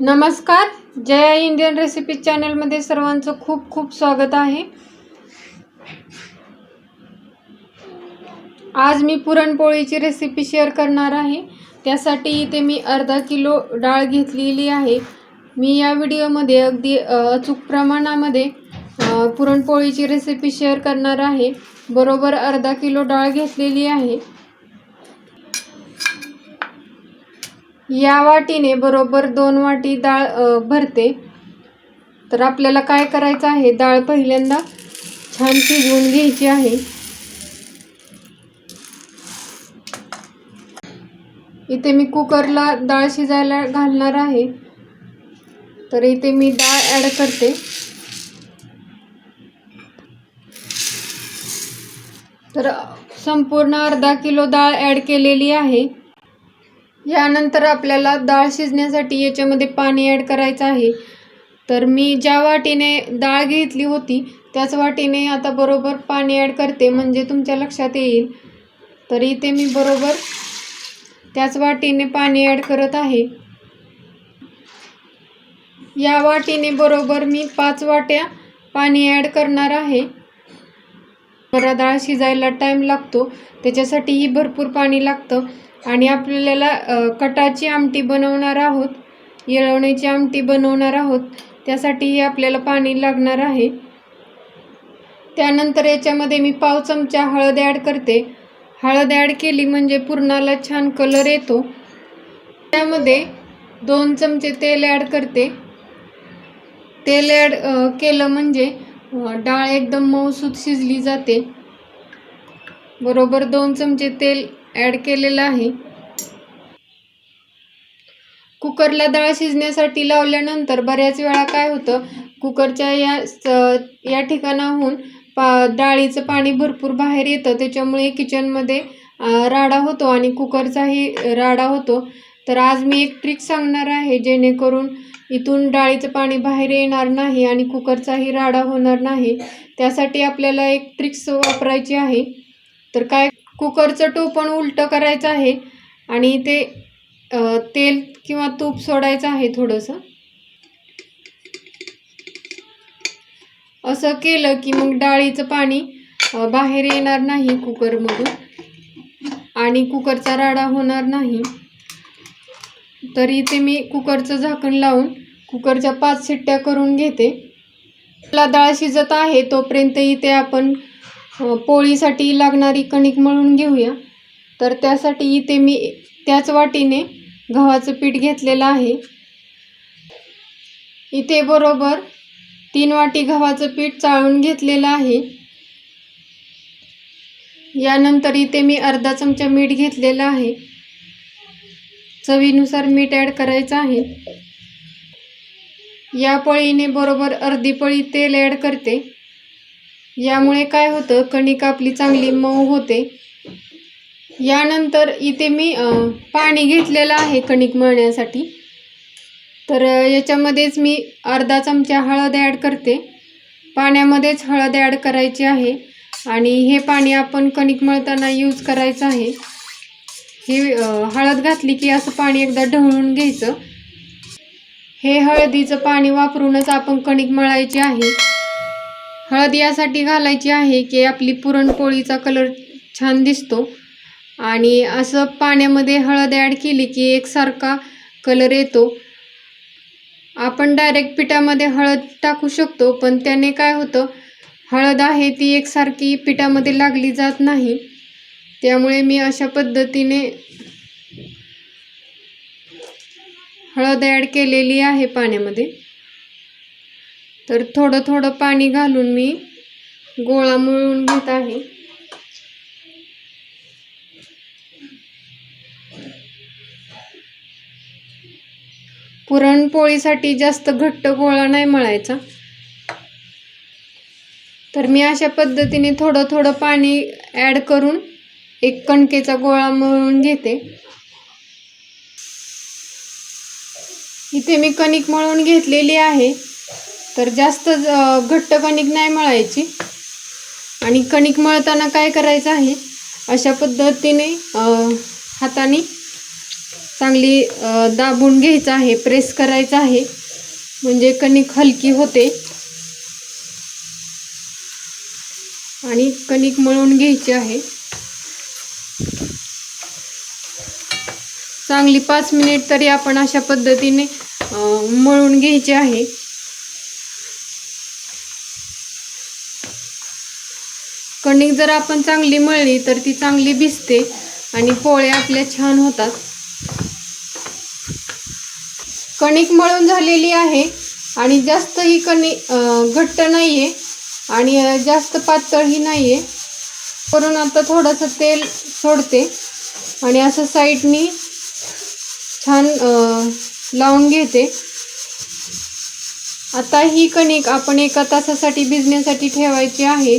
नमस्कार Jaya Indian recipe चॅनलमध्ये सर्वांचं खूप खूप स्वागत आहे. आज मी पुरणपोळीची रेसिपी शेअर करणार आहे. त्यासाठी इथे मी अर्धा किलो डाळ घेतलेली आहे. मी या व्हिडिओमध्ये अगदी अचूक प्रमाणामध्ये पुरणपोळीची रेसिपी शेअर करणार आहे. बरोबर अर्धा किलो डाळ घेतलेली आहे. या वाटीने बरोबर दोन वाटी डाळ भरते. तर आपल्याला काय करायचं आहे? डाळ पहिल्यांदा छान शिजवून घ्यायची आहे. इथे मी कुकरला डाळ शिजायला घालणार आहे. तर इथे मी डाळ ॲड करते. तर संपूर्ण अर्धा किलो डाळ ॲड केलेली आहे. यानंतर आपल्याला डाळ शिजण्यासाठी याच्यामध्ये पाणी ॲड करायचं आहे. तर मी ज्या वाटीने डाळ घेतली होती त्याच वाटीने आता बरोबर पाणी ॲड करते म्हणजे तुमच्या लक्षात येईल. तर इथे मी बरोबर त्याच वाटीने पाणी ॲड करत आहे. या वाटीने बरोबर मी पाच वाट्या पाणी ॲड करणार आहे. बरा डाळ शिजायला टाईम लागतो. त्याच्यासाठीही भरपूर पाणी लागतं. आणि आपल्याला कटाची आमटी बनवणार आहोत येळवण्याची आमटी बनवणार आहोत त्यासाठीही आपल्याला पाणी लागणार आहे. त्यानंतर याच्यामध्ये मी पाव चमचा हळद ॲड करते. हळद ॲड केली म्हणजे पुरणाला छान कलर येतो. त्यामध्ये दोन चमचे तेल ॲड करते. तेल ॲड केलं म्हणजे डाळ एकदम मऊसूत शिजली जाते. बरोबर दोन चमचे तेल ॲड केलेलं आहे. कुकरला डाळ शिजण्यासाठी लावल्यानंतर बऱ्याच वेळा काय होतं कुकरच्या या स- या ठिकाणाहून पा डाळीचं पाणी भरपूर बाहेर येतं त्याच्यामुळे किचनमध्ये राडा होतो आणि कुकरचाही राडा होतो. तर आज मी एक ट्रिक सांगणार आहे जेणेकरून इथून डाळीचं पाणी बाहेर येणार नाही आणि कुकरचाही राडा होणार नाही. त्यासाठी आपल्याला एक ट्रिक्स वापरायची आहे. तर काय कुकरचं टोपण उलटं करायचं आहे आणि ते तेल किंवा तूप सोडायचं आहे थोडंसं. असं केलं की मग डाळीचं पाणी बाहेर येणार नाही कुकरमधून आणि कुकरचा राडा होणार नाही. तर इथे मी कुकरचं झाकण लावून कुकरच्या पाच शिट्ट्या करून घेते. आपला डाळ शिजत आहे तोपर्यंत इथे आपण पोळीसाठी लागणारी कणिक मळून घेऊया. तर त्यासाठी इथे मी त्याच वाटीने गव्हाचं पीठ घेतलेलं आहे. इथे बरोबर तीन वाटी गव्हाचं पीठ चाळून घेतलेलं आहे. यानंतर इथे मी अर्धा चमचा मीठ घेतलेलं आहे. चवीनुसार मीठ ॲड करायचं आहे. या पळीने बरोबर अर्धी पळी तेल ॲड करते. यामुळे काय होतं कणिक आपली चांगली मऊ होते. यानंतर इथे मी पाणी घेतलेलं आहे कणिक मळण्यासाठी. तर याच्यामध्येच मी अर्धा चमचा हळद ॲड करते. पाण्यामध्येच हळद ॲड करायची आहे. आणि हे पाणी आपण कणिक मळताना यूज करायचं आहे. हे हळद घातली की असं पाणी एकदा ढवळून घ्यायचं. हे हळदीचं पाणी वापरूनच आपण कणिक मळायची आहे. हळद यासाठी घालायची आहे की आपली पुरणपोळीचा कलर छान दिसतो. आणि असं पाण्यामध्ये हळद ॲड केली की एकसारखा कलर येतो. आपण डायरेक्ट पिठामध्ये हळद टाकू शकतो पण त्याने काय होतं हळद आहे ती एकसारखी पिठामध्ये लागली जात नाही. त्यामुळे मी अशा पद्धतीने हळद ॲड केलेली आहे पाण्यामध्ये. तर थोडं थोडं पाणी घालून मी गोळा मळून घेत आहे. पुरणपोळीसाठी जास्त घट्ट गोळा नाही मळायचा. तर मी अशा पद्धतीने थोडं थोडं पाणी ॲड करून एक कणकेचा गोळा मळून घेते. इथे मी कणिक मळून घेतलेली आहे. तर जास्त घट्ट कणिक नाही मळायची. आणि कणिक मळताना काय करायचं आहे? अशा पद्धतीने हाताने चांगली दाबून घ्यायचं आहे प्रेस करायचं आहे. म्हणजे कणिक हलकी होते. आणि कणिक मळून घ्यायची आहे. चांगली पाच मिनिट तरी आपण अशा पद्धतीने मळून घ्यायची आहे. कणिक जर आपण चांगली मळली तर ती चांगली भिजते आणि पोळ्या आपल्या छान होतात. कणिक मळून झालेली आहे आणि जास्त ही कणिक घट्ट नाही आहे आणि जास्त पातळही नाही आहे करून आता थोडंसं तेल सोडते आणि असं साईडनी छान लावून घेते. आता ही कणिक आपण एका तासासाठी भिजण्यासाठी ठेवायची आहे.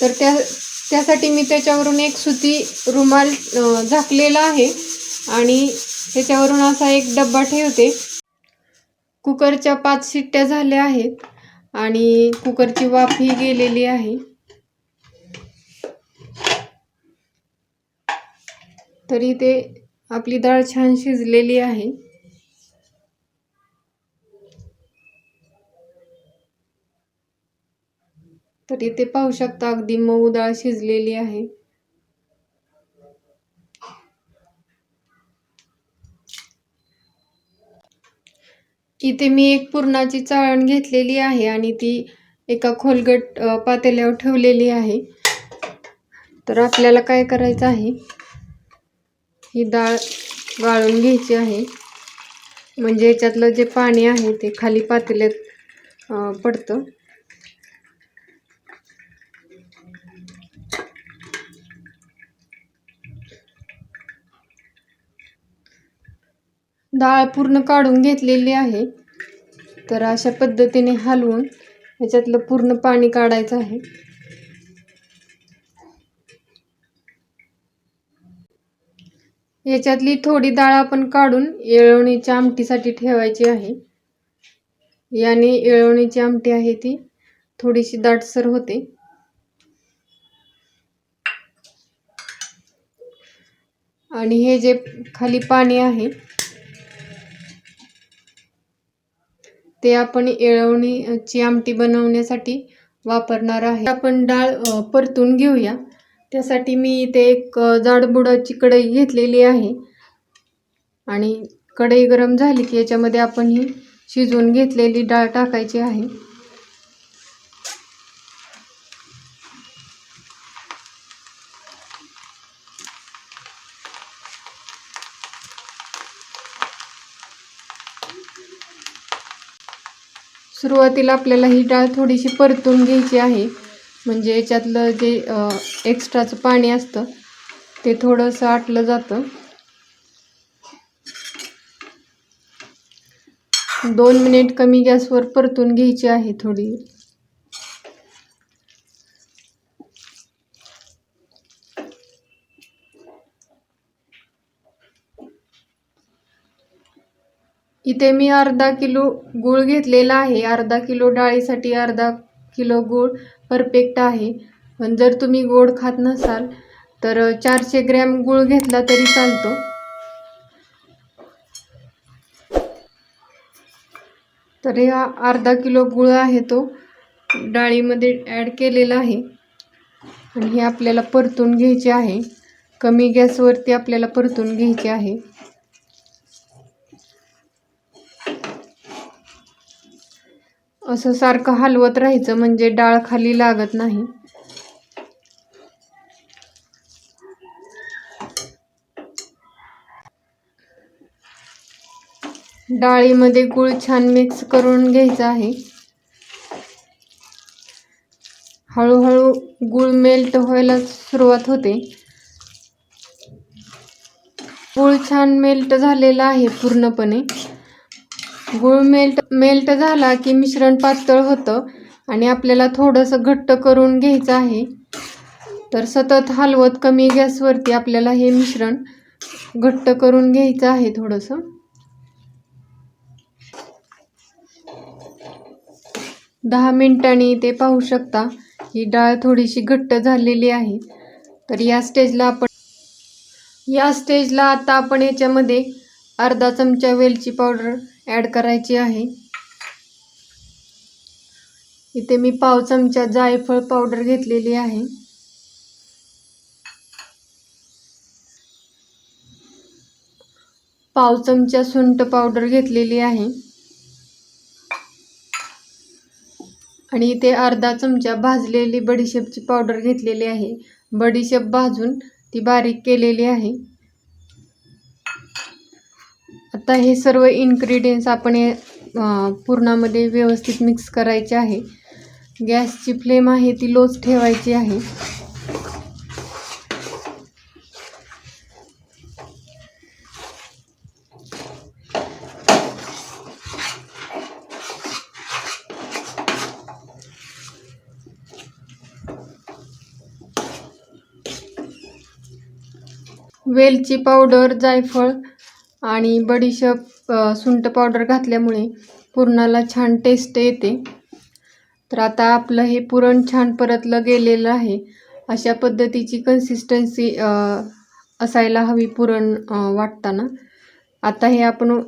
तर त्या त्यासाठी मी त्याच्यावरून एक सुती रुमाल झाकलेला आहे आणि त्याच्यावरून असा एक डब्बा ठेवते. कुकरच्या पाच शिट्ट्या झाल्या आहेत आणि कुकरची वाफही गेलेली आहे. तरी ते आपली डाळ छान शिजलेली आहे. तर इथे पाहू शकता अगदी मऊ डाळ शिजलेली आहे. इथे मी एक पुरणाची चाळण घेतलेली आहे आणि ती एका खोलगट पातेल्यावर ठेवलेली आहे. तर आपल्याला काय करायचं आहे? ही डाळ गाळून घ्यायची आहे. म्हणजे याच्यातलं जे पाणी आहे ते खाली पातेल्यात पडतं. डाळ पूर्ण काढून घेतलेली आहे. तर अशा पद्धतीने हलवून याच्यातलं पूर्ण पाणी काढायचं आहे. याच्यातली थोडी डाळ आपण काढून येळवणीच्या आमटीसाठी ठेवायची आहे. याने येळवणीची आमटी आहे ती थोडीशी दाटसर होते. आणि हे जे खाली पाणी आहे ते आपण येळवणीची आमटी बनवण्यासाठी वापरणार आहे. आपण डाळ परतून घेऊया. त्यासाठी मी इथे एक जाडबुडाची कढई घेतलेली आहे. आणि कढई गरम झाली की याच्यामध्ये आपण ही शिजवून घेतलेली डाळ टाकायची आहे. सुरुवातीला आपल्याला ही डाळ थोडीशी परतून घ्यायची आहे. म्हणजे याच्यातलं जे एक्स्ट्राचं पाणी असतं ते थोडंसं आटलं जातं. दोन मिनिट कमी गॅसवर परतून घ्यायची आहे थोडी. इथे मी अर्धा किलो गूळ घेतलेला आहे. अर्धा किलो डाळीसाठी अर्धा किलो गूळ परफेक्ट आहे. पण जर तुम्ही गोड खात नसाल तर चारशे ग्रॅम गूळ घेतला तरी चालतो. तर हे अर्धा किलो गूळ आहे तो. डाळीमध्ये ॲड केलेला आहे. आणि हे आपल्याला परतून घ्यायचे आहे. कमी गॅसवरती आपल्याला परतून घ्यायचे आहे. असं सारखं हलवत राहायचं म्हणजे डाळ खाली लागत नाही. डाळीमध्ये गूळ छान मिक्स करून घ्यायचा आहे. हळूहळू गूळ मेल्ट व्हायला सुरुवात होते. गूळ छान मेल्ट झालेला आहे पूर्णपणे. गूळ मेल्ट मेल्ट झाला की मिश्रण पातळ होतं आणि आपल्याला थोडंसं घट्ट करून घ्यायचं आहे. तर सतत हलवत कमी गॅसवरती आपल्याला हे मिश्रण घट्ट करून घ्यायचं आहे थोडंसं. दहा मिनिटांनी ते पाहू शकता ही डाळ थोडीशी घट्ट झालेली आहे. तर या स्टेजला आपण या स्टेजला आता आपण याच्यामध्ये अर्धा चमचा वेलची पावडर ॲड करायची आहे. इथे मी पाव चमचा जायफळ पावडर घेतलेली आहे. पाव चमचा सुंट पावडर घेतलेली आहे. आणि इथे अर्धा चमचा भाजलेली बडीशेपची पावडर घेतलेली आहे. बडीशेप भाजून ती बारीक केलेली आहे. आता हे सर्व इन्ग्रेडियंट्स आपण हे पुरणामध्ये व्यवस्थित मिक्स करायचे आहे. गॅसची फ्लेम आहे ती लोच ठेवायची आहे. वेलची पावडर जायफळ आणि बडीशेप सुंट सुंठ पावडर घातल्यामुळे पुरणाला छान टेस्ट येते. तर आता आपलं हे पुरण छान परतलं गेलेलं आहे. अशा पद्धतीची कन्सिस्टन्सी असायला हवी पुरण वाटताना. आता हे आपण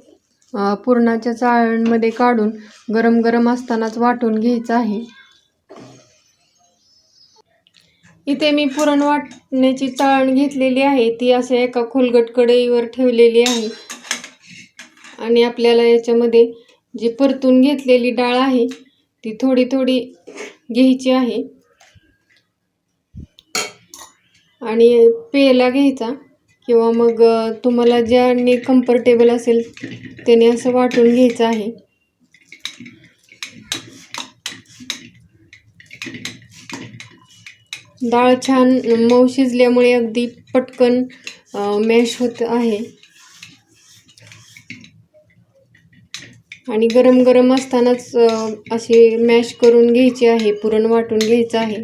पुरणाच्या चाळणमध्ये काढून गरम गरम असतानाच वाटून घ्यायचं आहे. इथे मी पुरण वाटण्याची चाळण घेतलेली आहे. ती असं एका खोलगट कढईवर ठेवलेली आहे. आणि आपल्याला याच्यामध्ये जी परतून घेतलेली डाळ आहे ती थोडी थोडी घ्यायची आहे. आणि पेला घ्यायचा किंवा मग तुम्हाला ज्याने कम्फर्टेबल असेल त्याने असं वाटून घ्यायचं आहे. डाळ छान मऊ शिजल्यामुळे अगदी पटकन मॅश होत आहे. आणि गरम गरम असतानाच अशी असे मॅश करून घ्यायचे आहे पुरण वाटून घ्यायचं आहे.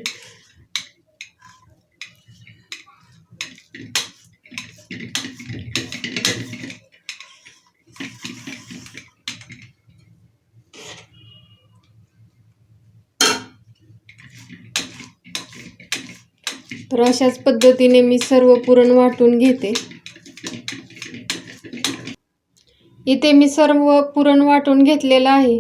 तर अशाच पद्धतीने मी सर्व पुरण वाटून घेते. इथे मी सर्व पुरण वाटून घेतलेलं आहे.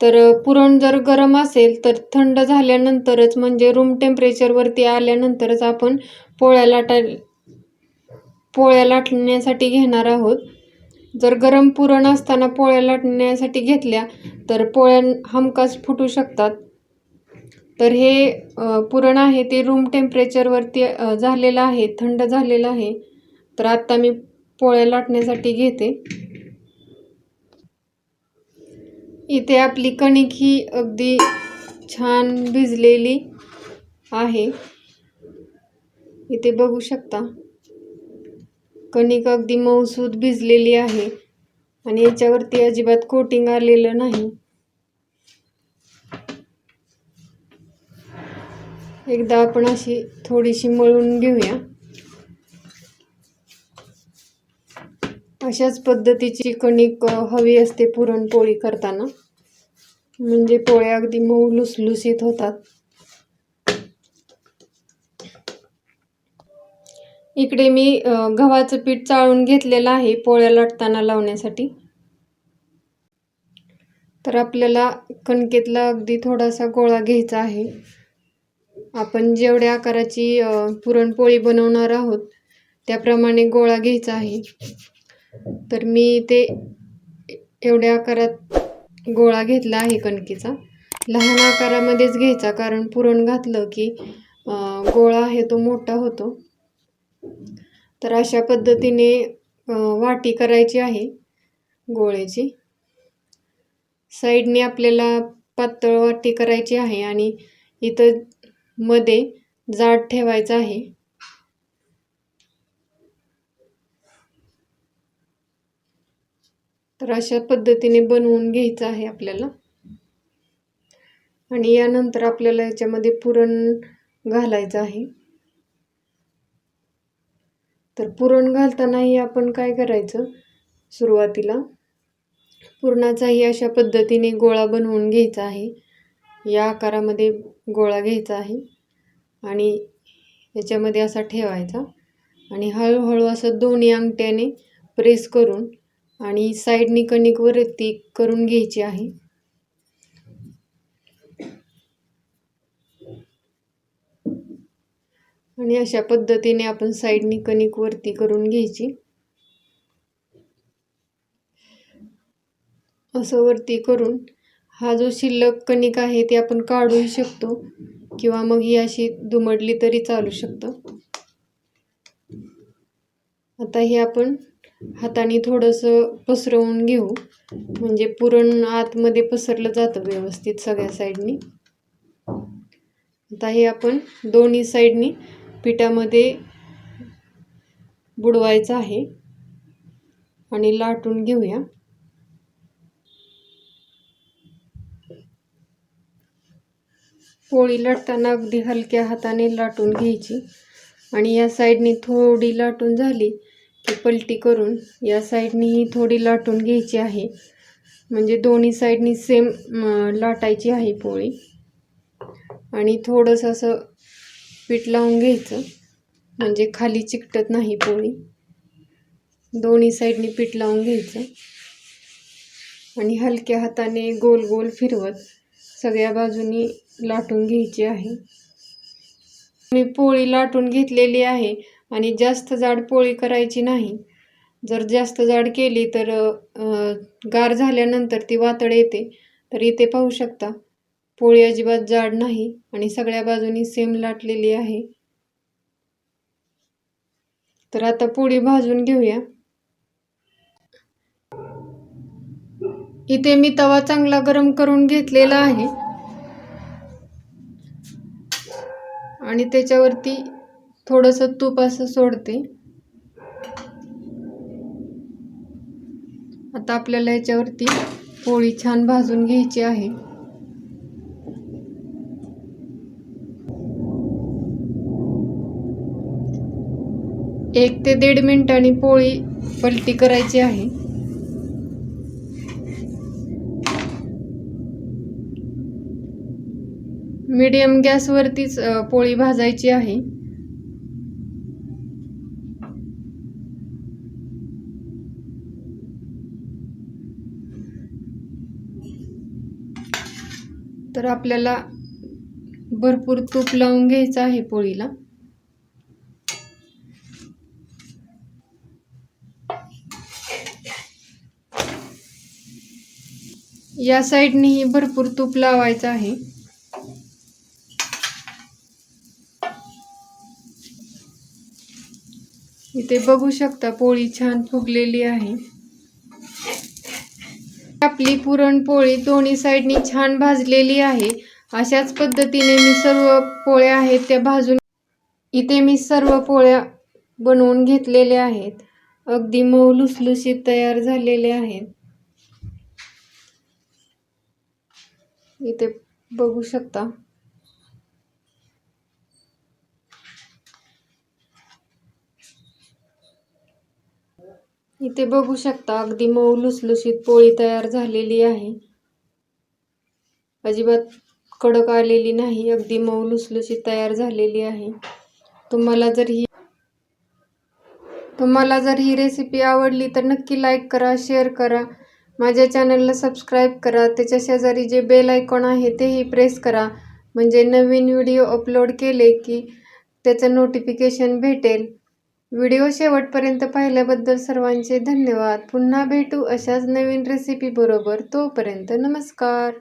तर पुरण जर गरम असेल तर थंड झाल्यानंतरच म्हणजे रूम टेम्परेचरवरती आल्यानंतरच आपण पोळ्या लाटाय पोळ्या लाटण्यासाठी घेणार आहोत. जर गरम पुरण असताना पोळ्या लाटण्यासाठी घेतल्या तर पोळ्या हमखास फुटू शकतात. तर हे पुरण आहे ते रूम टेम्परेचरवरती झालेलं आहे थंड झालेलं आहे. तर आत्ता मी पोळ्या लाटण्यासाठी घेते. इथे आपली कणिक ही अगदी छान भिजलेली आहे. इथे बघू शकता. कणिक अगदी मऊसूद भिजलेली आहे. आणि याच्यावरती अजिबात कोटिंग आलेलं नाही. एकदा आपण अशी थोडीशी मळून घेऊया. अशाच पद्धतीची कणिक हवी असते पुरणपोळी करताना. म्हणजे पोळ्या अगदी मऊ लुसलुसीत होतात. इकडे मी गव्हाचं पीठ चाळून घेतलेलं आहे पोळ्या लाटताना लावण्यासाठी. तर आपल्याला कणकेतला अगदी थोडासा गोळा घ्यायचा आहे. आपण जेवढ्या आकाराची पुरणपोळी बनवणार आहोत त्याप्रमाणे गोळा घ्यायचा आहे. तर मी ते एवढ्या आकारात गोळा घेतला आहे कणकेचा. लहान आकारामध्येच घ्यायचा कारण पुरण घातलं की गोळा आहे तो मोठा होतो. तर अशा पद्धतीने वाटी करायची आहे गोळ्याची. साईडने आपल्याला पातळ वाटी करायची आहे आणि इथं मध्ये जाड ठेवायचं आहे. तर अशा पद्धतीने बनवून घ्यायचं आहे आपल्याला. आणि यानंतर आपल्याला याच्यामध्ये पुरण घालायचं आहे. तर पुरण घालतानाही आपण काय करायचं? सुरुवातीला पुरणाचाही अशा पद्धतीने गोळा बनवून घ्यायचा आहे. या आकारामध्ये गोळा घ्यायचा आहे. आणि याच्यामध्ये असा ठेवायचा. आणि हळूहळू असं दोन्ही अंगठ्याने प्रेस करून आणि साईडनी कणिक वरती करून घ्यायची आहे. आणि अशा पद्धतीने आपण साईडनी कणिक वरती करून घ्यायची. असं वरती करून हा जो शिल्लक कणिक आहे ती आपण काढूही शकतो किंवा मग ही अशी दुमडली तरी चालू शकतं. आता हे आपण हाताने थोडंसं पसरवून घेऊ. म्हणजे पुरण आतमध्ये पसरलं जातं व्यवस्थित सगळ्या साईडनी. आता हे आपण दोन्ही साईडनी पिठामध्ये बुडवायचं आहे. आणि लाटून घेऊया. पोळी लाटताना अगदी हलक्या हाताने लाटून घ्यायची. आणि या साईडनी थोडी लाटून झाली की पलटी करून या साईडनीही थोडी लाटून घ्यायची आहे. म्हणजे दोन्ही साईडनी सेम लाटायची आहे पोळी. आणि थोडंसं असं पीठ लावून घ्यायचं. म्हणजे खाली चिकटत नाही पोळी. दोन्ही साईडनी पीठ लावून घ्यायचं. आणि हलक्या हाताने गोल गोल फिरवत सगळ्या बाजूनी लाटून घ्यायची आहे. मी पोळी लाटून घेतलेली आहे आणि जास्त जाड पोळी करायची नाही. जर जास्त जाड केली तर गार झाल्यानंतर ती वातड येते. तर इथे पाहू शकता पोळी अजिबात जाड नाही आणि सगळ्या बाजूनी सेम लाटलेली आहे. तर आता पोळी भाजून घेऊया. इथे मी तवा चांगला गरम करून घेतलेला आहे. आणि त्याच्यावरती थोडंसं तूप असं सोडते. आता आपल्याला याच्यावरती पोळी छान भाजून घ्यायची आहे. एक ते दीड मिनिटांनी पोळी पलटी करायची आहे. मीडियम गॅसवरतीच पोळी भाजायची आहे. तर आपल्याला भरपूर तूप लावून घ्यायचं आहे पोळीला. या साईडनेही भरपूर तूप लावायचं आहे. इथे बघू शकता पोळी छान फुगलेली आहे. आपली पुरणपोळी दोन्ही साईडनी छान भाजलेली आहे. अशाच पद्धतीने मी सर्व पोळ्या आहेत त्या भाजून इथे मी सर्व पोळ्या बनवून घेतलेल्या आहेत. अगदी मऊ लुसलुशीत तयार झालेले आहेत. इथे बघू शकता. इथे बघू शकता अगदी मऊ लुसलुशीत पोळी तयार झालेली आहे. अजिबात कडक आलेली नाही अगदी मऊ लुसलुशीत तयार झालेली आहे. तुम्हाला जर ही तुम्हाला जर ही रेसिपी आवडली तर नक्की लाईक करा शेअर करा. माझ्या चॅनलला सबस्क्राईब करा. त्याच्या शेजारी जे बेल आयकॉन आहे तेही प्रेस करा. म्हणजे नवीन व्हिडिओ अपलोड केले की त्याचं नोटिफिकेशन भेटेल. व्हिडिओ शेवटपर्यंत पाहिल्याबद्दल सर्वांचे धन्यवाद. पुन्हा भेटू अशाच नवीन रेसिपी बरोबर. तोपर्यंत नमस्कार.